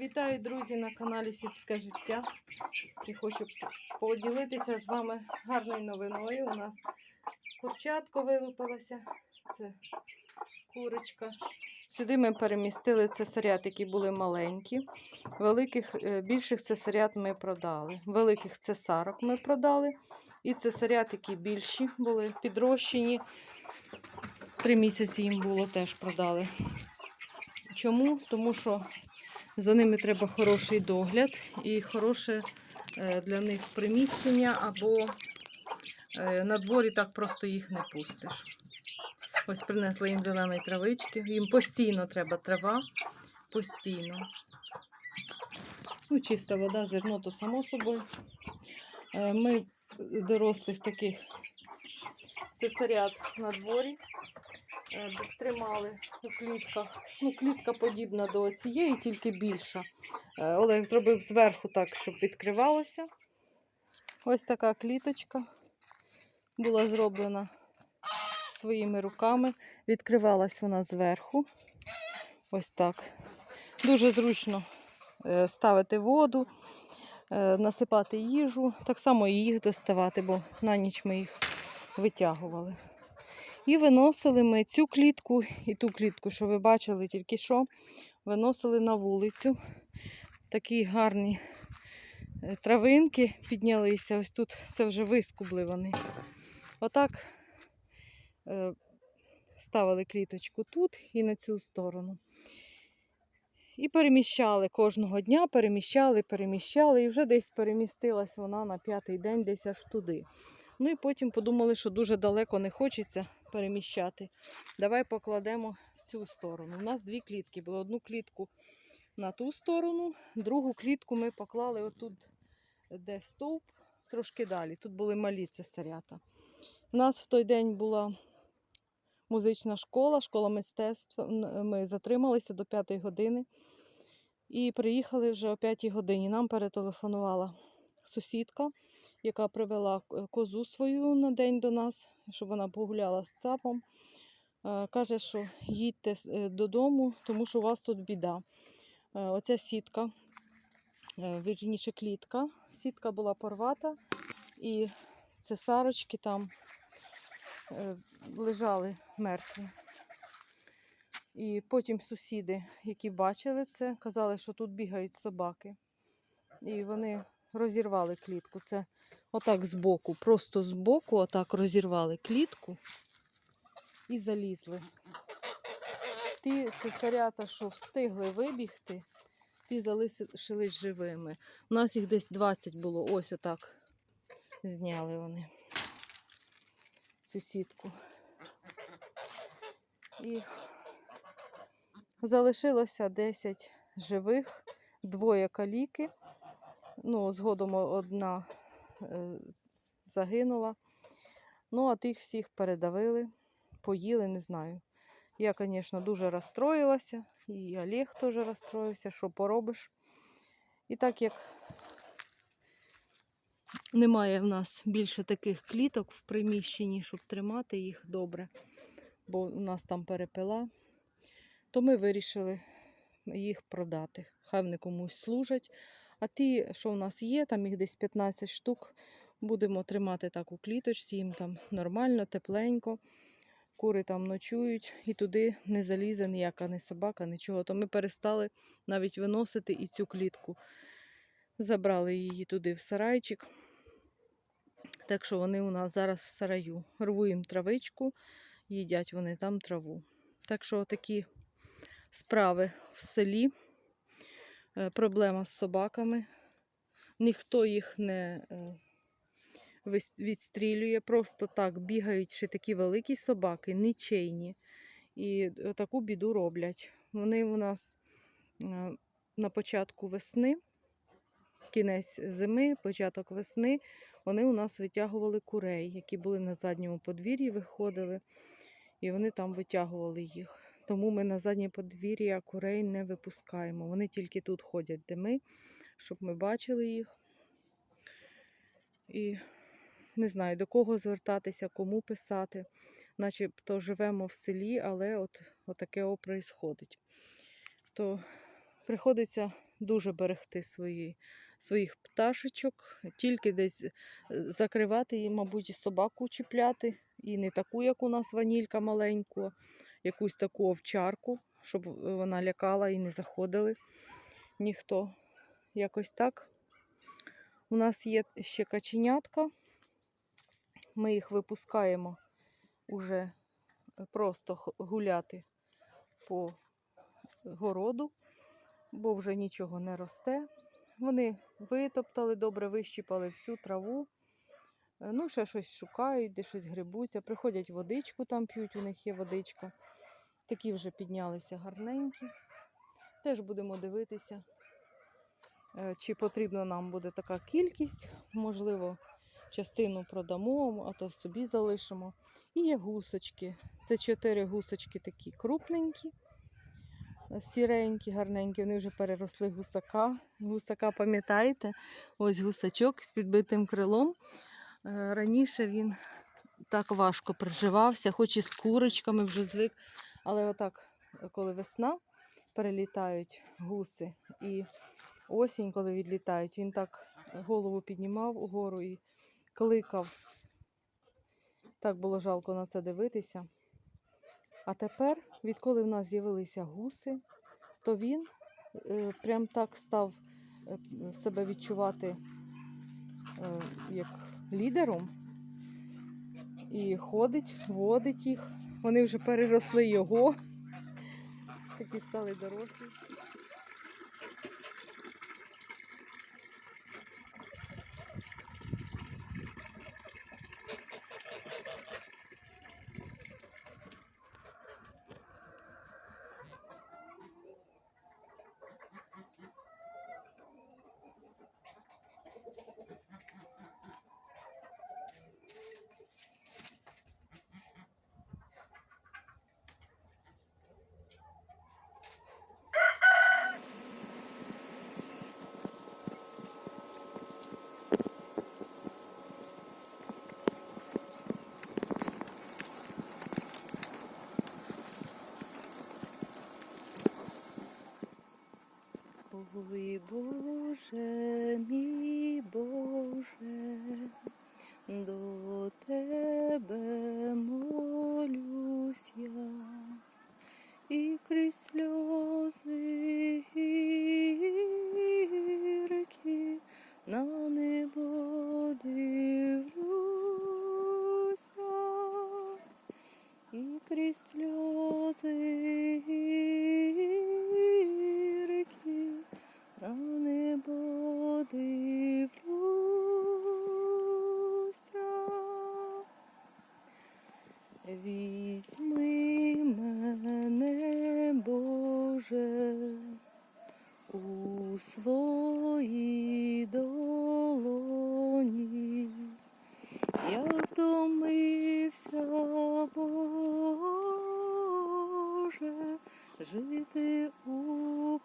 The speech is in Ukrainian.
Вітаю, друзі, на каналі Сільське життя. І хочу поділитися з вами гарною новиною. У нас курчатко вилупилося. Це курочка. Сюди ми перемістили цесарят, які були маленькі. Великих, е, більших цесарят ми продали. Великих цесарок ми продали. І цесарят, які більші були підрощені. Три місяці їм було теж продали. Чому? Тому що за ними треба хороший догляд і хороше е, для них приміщення, або е, на дворі так просто їх не пустиш. Ось принесли їм зеленої травички. Їм постійно треба трава. Постійно. Ну, чиста вода, зерно, то само собою. Е, Ми дорослих таких цесарят на дворі тримали у клітках. Ну, клітка подібна до цієї, тільки більша. Е, Олег зробив зверху так, щоб відкривалося. Ось така кліточка була зроблена своїми руками. Відкривалась вона зверху. Ось так. Дуже зручно е, ставити воду, е, насипати їжу, так само і їх доставати, бо на ніч ми їх витягували. І виносили ми цю клітку і ту клітку, що ви бачили тільки що, виносили на вулицю. Такі гарні е, травинки піднялися. Ось тут це вже вискубли вони. Отак е, ставили кліточку тут і на цю сторону. І переміщали кожного дня, переміщали, переміщали, і вже десь перемістилась вона на п'ятий день, десь аж туди. Ну і потім подумали, що дуже далеко не хочеться переміщати. Давай покладемо в цю сторону. У нас дві клітки були. Одну клітку на ту сторону, другу клітку ми поклали отут, де стовп, трошки далі. Тут були малі цесарята. У нас в той день була музична школа, школа мистецтв. Ми затрималися до 5 години і приїхали вже о 5 годині. Нам перетелефонувала сусідка, яка привела е, козу свою на день до нас, щоб вона погуляла з цапом. Е, Каже, що їдьте е, додому, тому що у вас тут біда. Оця сітка, вірніше клітка. Сітка була порвата, і цесарочки там лежали мертві. І потім сусіди, які бачили це, казали, що тут бігають собаки. І вони розірвали клітку. Це отак збоку, просто збоку, отак розірвали клітку і залізли. Ті цесарята, що встигли вибігти, ті залишились живими. У нас їх десь 20 було. Ось отак зняли вони цю сітку. І залишилося 10 живих, двоє каліки. Ну, згодом одна загинула. Ну, а тих всіх передавили, поїли, не знаю. Я, звісно, дуже розстроїлася, і Олег теж розстроївся, що поробиш. І так як немає в нас більше таких кліток в приміщенні, щоб тримати їх добре, бо у нас там перепила, то ми вирішили їх продати. Хай вони комусь служать. А ті, що в нас є, там їх десь 15 штук, будемо тримати так у кліточці, їм там нормально, тепленько. Кури там ночують і туди не залізе ніяка ні собака, нічого. То ми перестали навіть виносити і цю клітку. Забрали її туди в сарайчик. Так що вони у нас зараз в сараю. Рву їм травичку, їдять вони там траву. Так що такі справи в селі. Е, Проблема з собаками. Ніхто їх не е, відстрілює, просто так бігають ще такі великі собаки, нічейні. І таку біду роблять. Вони у нас е, на початку весни, кінець зими, початок весни, вони у нас витягували курей, які були на задньому подвір'ї, виходили, і вони там витягували їх. Тому ми на заднє подвір'я курей не випускаємо. Вони тільки тут ходять, де ми, щоб ми бачили їх. І не знаю, до кого звертатися, кому писати. Начебто живемо в селі, але от, от таке о происходить. То приходиться дуже берегти свої, своїх пташечок, тільки десь е, закривати її, мабуть, і собаку чіпляти. І не таку, як у нас ванілька маленьку, якусь таку овчарку, щоб вона лякала і не заходили ніхто. Якось так. У нас є ще каченятка. Ми їх випускаємо уже просто гуляти по городу, бо вже нічого не росте. Вони витоптали, добре вищипали всю траву. Е, Ну, ще щось шукають, де щось грибуться. Приходять водичку там п'ють, у них є водичка. Такі вже піднялися гарненькі. Теж будемо дивитися, е, чи потрібна нам буде така кількість. Можливо, частину продамо, а то собі залишимо. І є гусочки. Це чотири гусочки такі крупненькі, е, сіренькі, гарненькі. Вони вже переросли гусака. Гусака, пам'ятаєте? Ось гусачок з підбитим крилом. Е, Раніше він так важко приживався, хоч і з курочками вже звик. Але отак, коли весна, перелітають гуси і осінь, коли відлітають, він так голову піднімав угору і кликав. Так було жалко на це дивитися. А тепер, відколи в нас з'явилися гуси, то він е, прям так став е, себе відчувати е, як лідером. І ходить, водить їх. Вони вже переросли його. Такі стали дорослі. Ой, Боже, мій Боже, до тебе молюсь я, і крізь сльози гіркі на небо дивлюся, і крізь сльози гіркі на небо дивлюся. Візьми мене, Боже, у свої долоні. Я втомився, Боже, жити у